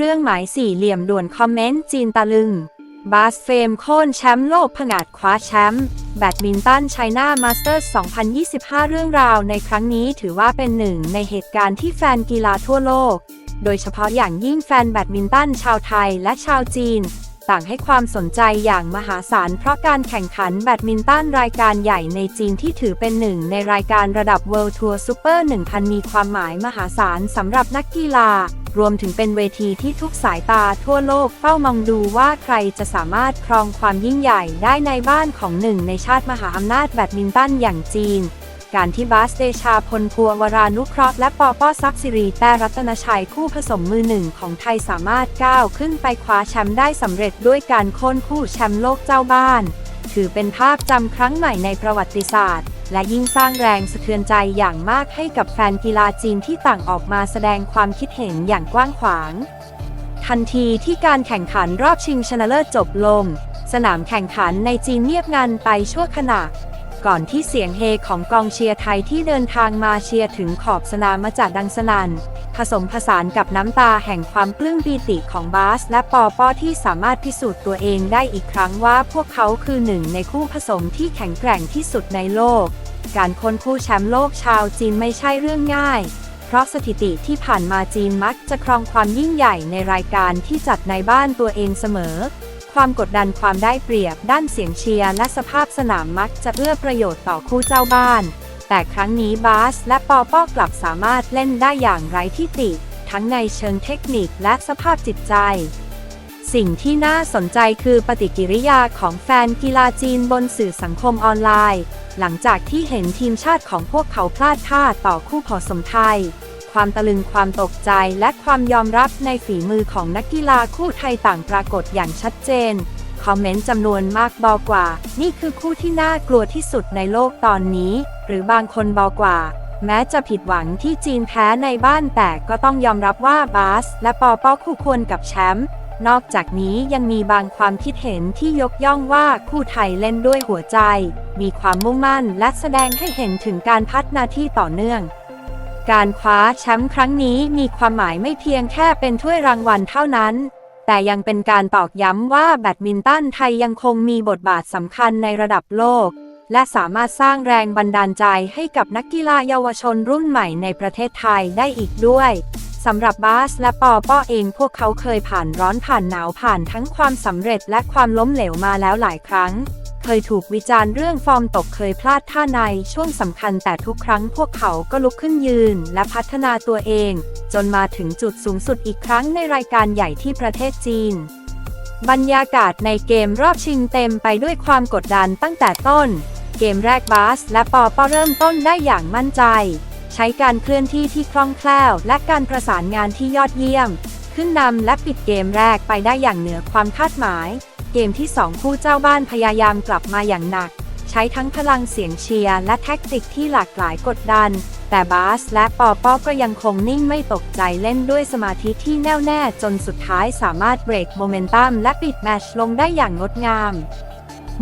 เครื่องหมายสี่เหลี่ยมด่วนคอมเมนต์จีนตะลึง บาสเฟรมโค่นแชมป์โลกผงาดคว้าแชมป์แบดมินตันไชน่ามาสเตอร์ส2025 เรื่องราวในครั้งนี้ถือว่าเป็นหนึ่งในเหตุการณ์ที่แฟนกีฬาทั่วโลก โดยเฉพาะอย่างยิ่งแฟนแบดมินตันชาวไทยและชาวจีน ต่างให้ความสนใจอย่างมหาศาลเพราะการแข่งขันแบดมินตันรายการใหญ่ในจีนที่ถือเป็นหนึ่งในรายการระดับ World Tour Super 1000 มีความหมายมหาศาลสำหรับนักกีฬา รวมถึงเป็นเวทีที่ทุกสายตาทั่วโลกเฝ้ามองดูว่าใครจะสามารถครองความยิ่งใหญ่ได้ในบ้านของหนึ่งในชาติมหาอำนาจแบดมินตันอย่างจีน การที่บาสเดชาพลพัววรานุเคราะห์และปอป้อซับซิรีแต่รัตนชัยคู่ผสมมือหนึ่งของไทยสามารถก้าวขึ้นไปคว้าแชมป์ได้สำเร็จด้วยการโค่นคู่แชมป์โลกเจ้าบ้าน ถือเป็นภาพจำครั้งใหม่ในประวัติศาสตร์ และยิ่งสร้างแรงสะเทือนใจอย่างมากให้กับแฟนกีฬาจีนที่ต่างออกมาแสดงความคิดเห็นอย่างกว้างขวาง ทันทีที่การแข่งขันรอบชิงชนะเลิศจบลง สนามแข่งขันในจีนเงียบงันไปชั่วขณะ ก่อนที่เสียงเฮของกองเชียร์ไทยที่เดินทางมาเชียร์ถึงขอบสนามมาจากดังสนันผสมผสานกับน้ำตาแห่งความปลื้มปีติของบาส และปอปอที่สามารถพิสูจน์ตัวเองได้อีกครั้งว่าพวกเขาคือหนึ่งในคู่ผสมที่แข็งแกร่งที่สุดในโลก การค้นคู่แชมป์โลกชาวจีนไม่ใช่เรื่องง่ายเพราะสถิติที่ผ่านมาจีนมักจะครองความยิ่งใหญ่ในรายการที่จัดในบ้านตัวเองเสมอ ความกดดันความได้เปรียบ ด้านเสียงเชียร์และสภาพสนามมักจะเอื้อประโยชน์ต่อคู่เจ้าบ้าน แต่ครั้งนี้บาสและปอป้อกลับสามารถเล่นได้อย่างไร้ที่ติ ทั้งในเชิงเทคนิคและสภาพจิตใจ สิ่งที่น่าสนใจคือปฏิกิริยาของแฟนกีฬาจีนบนสื่อสังคมออนไลน์ หลังจากที่เห็นทีมชาติของพวกเขาพลาดท่าต่อคู่ผสมไทย ความตะลึงความตกใจ และความยอมรับในฝีมือของนักกีฬาคู่ไทยต่างปรากฏอย่างชัดเจน คอมเมนต์จำนวนมากบอกว่า นี่คือคู่ที่น่ากลัวที่สุดในโลกตอนนี้ หรือบางคนบอกว่า แม้จะผิดหวังที่จีนแพ้ในบ้านแต่ก็ต้องยอมรับว่าบาส และปอปอคู่ควรกับแชมป์นอกจากนี้ยังมีบางความคิดเห็นที่ยกย่องว่าคู่ไทยเล่นด้วยหัวใจ มีความมุ่งมั่นและแสดงให้เห็นถึงการพัฒนาที่ต่อเนื่อง การคว้าแชมป์ครั้งนี้มีความหมายไม่เพียงแค่เป็นถ้วยรางวัลเท่านั้น แต่ยังเป็นการตอกย้ำว่าแบดมินตันไทยยังคงมีบทบาทสำคัญในระดับโลก และสามารถสร้างแรงบันดาลใจให้กับนักกีฬาเยาวชนรุ่นใหม่ในประเทศไทยได้อีกด้วยสำหรับบาสและปอป้อเองพวกเขาเคยผ่านร้อนผ่านหนาวผ่านทั้งความสำเร็จและความล้มเหลวมาแล้วหลายครั้ง เคยถูกวิจารณ์เรื่องฟอร์มตกเคยพลาดท่าในช่วงสำคัญแต่ทุกครั้งพวกเขาก็ลุกขึ้นยืน และพัฒนาตัวเอง จนมาถึงจุดสูงสุดอีกครั้งในรายการใหญ่ที่ประเทศจีน บรรยากาศในเกมรอบชิงเต็มไปด้วยความกดดันตั้งแต่ต้น เกมแรกบาส และปอปอเริ่มต้นได้อย่างมั่นใจ ใช้การเคลื่อนที่ที่คล่องแคล่ว และการประสานงานที่ยอดเยี่ยม ขึ้นนำและปิดเกมแรกไปได้อย่างเหนือความคาดหมาย เกมที่สองผู้เจ้าบ้านพยายามกลับมาอย่างหนัก ใช้ทั้งพลังเสียงเชียร์และแท็กติกที่หลากหลายกดดัน แต่บาสและปอปอก็ยังคงนิ่งไม่ตกใจเล่นด้วยสมาธิที่แน่วแน่จนสุดท้ายสามารถเบรกโมเมนตัมและปิดแมชลงได้อย่างงดงาม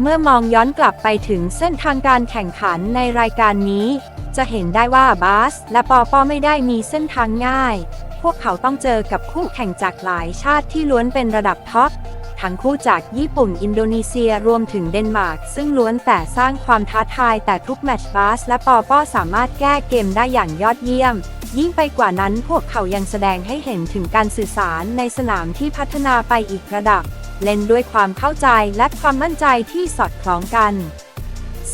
เมื่อมองย้อนกลับไปถึงเส้นทางการแข่งขันในรายการนี้ จะเห็นได้ว่าบาสและปอปอไม่ได้มีเส้นทางง่าย พวกเขาต้องเจอกับคู่แข่งจากหลายชาติที่ล้วนเป็นระดับท็อป ทั้งคู่จากญี่ปุ่นอินโดนีเซียรวมถึงเดนมาร์ก ซึ่งล้วนแต่สร้างความท้าทายแต่ทุกแมตช์บาสและปอปอสามารถแก้เกมได้อย่างยอดเยี่ยม ยิ่งไปกว่านั้นพวกเขายังแสดงให้เห็นถึงการสื่อสารในสนามที่พัฒนาไปอีกระดับ เล่นด้วยความเข้าใจและความมั่นใจที่สอดคล้องกัน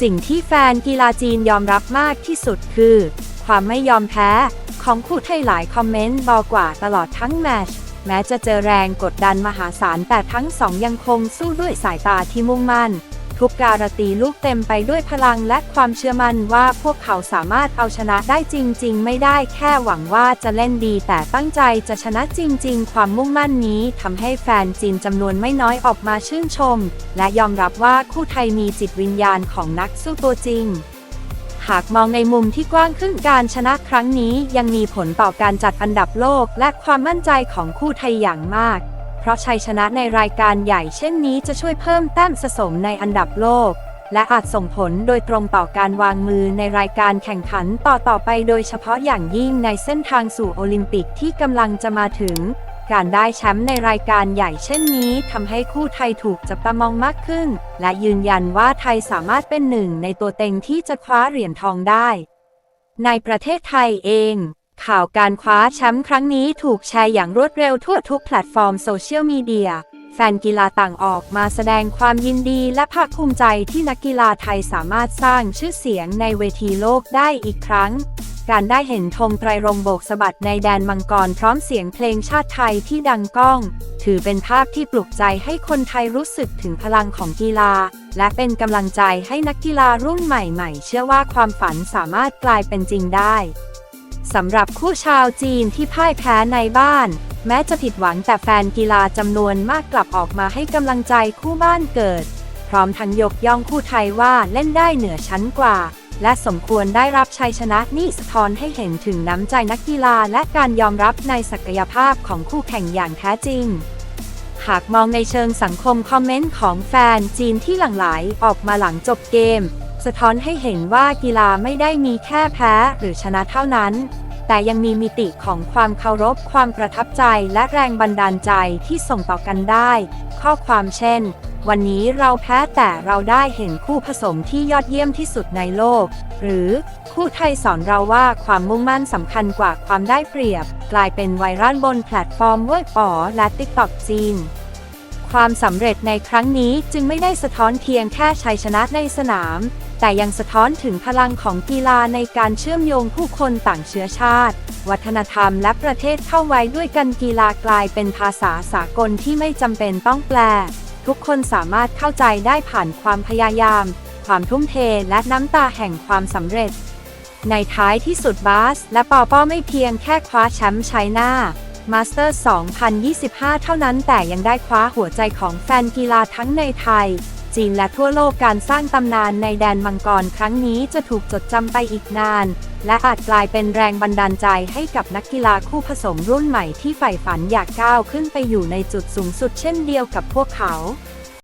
สิ่งที่แฟนกีฬาจีนยอมรับมากที่สุดคือ ความไม่ยอมแพ้ของคู่ไทยหลายคอมเมนต์บอกว่าตลอดทั้งแมตช์ แม้จะเจอแรงกดดันมหาศาลแต่ทั้งสองยังคงสู้ด้วยสายตาที่มุ่งมั่น ทุกการตีลูกเต็มไปด้วยพลังและความเชื่อมั่นว่าพวกเขาสามารถเอาชนะได้จริง ๆ ไม่ได้แค่หวังว่าจะเล่นดีแต่ตั้งใจจะชนะจริง ๆ ความมุ่งมั่นนี้ทำให้แฟนจีนจำนวนไม่น้อยออกมาชื่นชม และยอมรับว่าคู่ไทยมีจิตวิญญาณของนักสู้ตัวจริง หากมองในมุมที่กว้างขึ้นการชนะครั้งนี้ยังมีผลต่อการจัดอันดับโลกและความมั่นใจของคู่ไทยอย่างมาก เพราะชัยชนะในรายการใหญ่เช่นนี้จะช่วยเพิ่มแต้มสะสมในอันดับโลก และอาจส่งผลโดยตรงต่อการวางมือในรายการแข่งขันต่อต่อไปโดยเฉพาะอย่างยิ่งในเส้นทางสู่โอลิมปิกที่กำลังจะมาถึง การได้แชมป์ในรายการใหญ่เช่นนี้ทำให้คู่ไทยถูกจับตามองมากขึ้น และยืนยันว่าไทยสามารถเป็นหนึ่งในตัวเต็งที่จะคว้าเหรียญทองได้ ในประเทศไทยเอง ข่าวการคว้าแชมป์ครั้งนี้ถูกแชร์อย่างรวดเร็วทั่วทุกแพลตฟอร์มโซเชียลมีเดียแฟนกีฬาต่างออกมาแสดงความยินดีและภาคภูมิใจที่นักกีฬาไทยสามารถสร้างชื่อเสียงในเวทีโลกได้อีกครั้ง การได้เห็นธงไตรรงโบกสะบัดในแดนมังกรพร้อมเสียงเพลงชาติไทยที่ดังก้อง ถือเป็นภาพที่ปลุกใจให้คนไทยรู้สึกถึงพลังของกีฬา และเป็นกำลังใจให้นักกีฬารุ่นใหม่ๆ เชื่อว่าความฝันสามารถกลายเป็นจริงได้สำหรับคู่ชาวจีนที่พ่ายแพ้ในบ้าน แม้จะผิดหวังแต่แฟนกีฬาจำนวนมากกลับออกมาให้กำลังใจคู่บ้านเกิด พร้อมทั้งยกย่องคู่ไทยว่าเล่นได้เหนือชั้นกว่า และสมควรได้รับชัยชนะนี่สะท้อนให้เห็นถึงน้ำใจนักกีฬาและการยอมรับในศักยภาพของคู่แข่งอย่างแท้จริง หากมองในเชิงสังคมคอมเมนต์ของแฟนจีนที่หลั่งไหลออกมาหลังจบเกม สะท้อนให้เห็นว่ากีฬาไม่ได้มีแค่แพ้หรือชนะเท่านั้นแต่ยังมีมิติของความเคารพ ความประทับใจ และแรงบันดาลใจที่ส่งต่อกันได้ ข้อความเช่น วันนี้เราแพ้แต่เราได้เห็นคู่ผสมที่ยอดเยี่ยมที่สุดในโลก หรือคู่ไทยสอนเราว่าความมุ่งมั่นสำคัญกว่าความได้เปรียบ กลายเป็นไวรัลบนแพลตฟอร์มเวิร์ป๋อและติ๊กต็อกจีน ความสำเร็จในครั้งนี้จึงไม่ได้สะท้อนเพียงแค่ชัยชนะในสนาม แต่ยังสะท้อนถึงพลังของกีฬาในการเชื่อมโยงผู้คนต่างเชื้อชาติ วัฒนธรรมและประเทศเข้าไว้ด้วยกันกีฬากลายเป็นภาษาสากลที่ไม่จำเป็นต้องแปล ทุกคนสามารถเข้าใจได้ผ่านความพยายาม ความทุ่มเทและน้ำตาแห่งความสำเร็จ ในท้ายที่สุดบาส และปอป้อไม่เพียงแค่คว้าแชมป์ชัยนามาสเตอร์ 2025 เท่านั้นแต่ยังได้คว้าหัวใจของแฟนกีฬาทั้งในไทย จีนและทั่วโลกการสร้างตำนานในแดนมังกรครั้งนี้จะถูกจดจำไปอีกนาน และอาจกลายเป็นแรงบันดาลใจให้กับนักกีฬาคู่ผสมรุ่นใหม่ที่ใฝ่ฝันอยากก้าวขึ้นไปอยู่ในจุดสูงสุดเช่นเดียวกับพวกเขา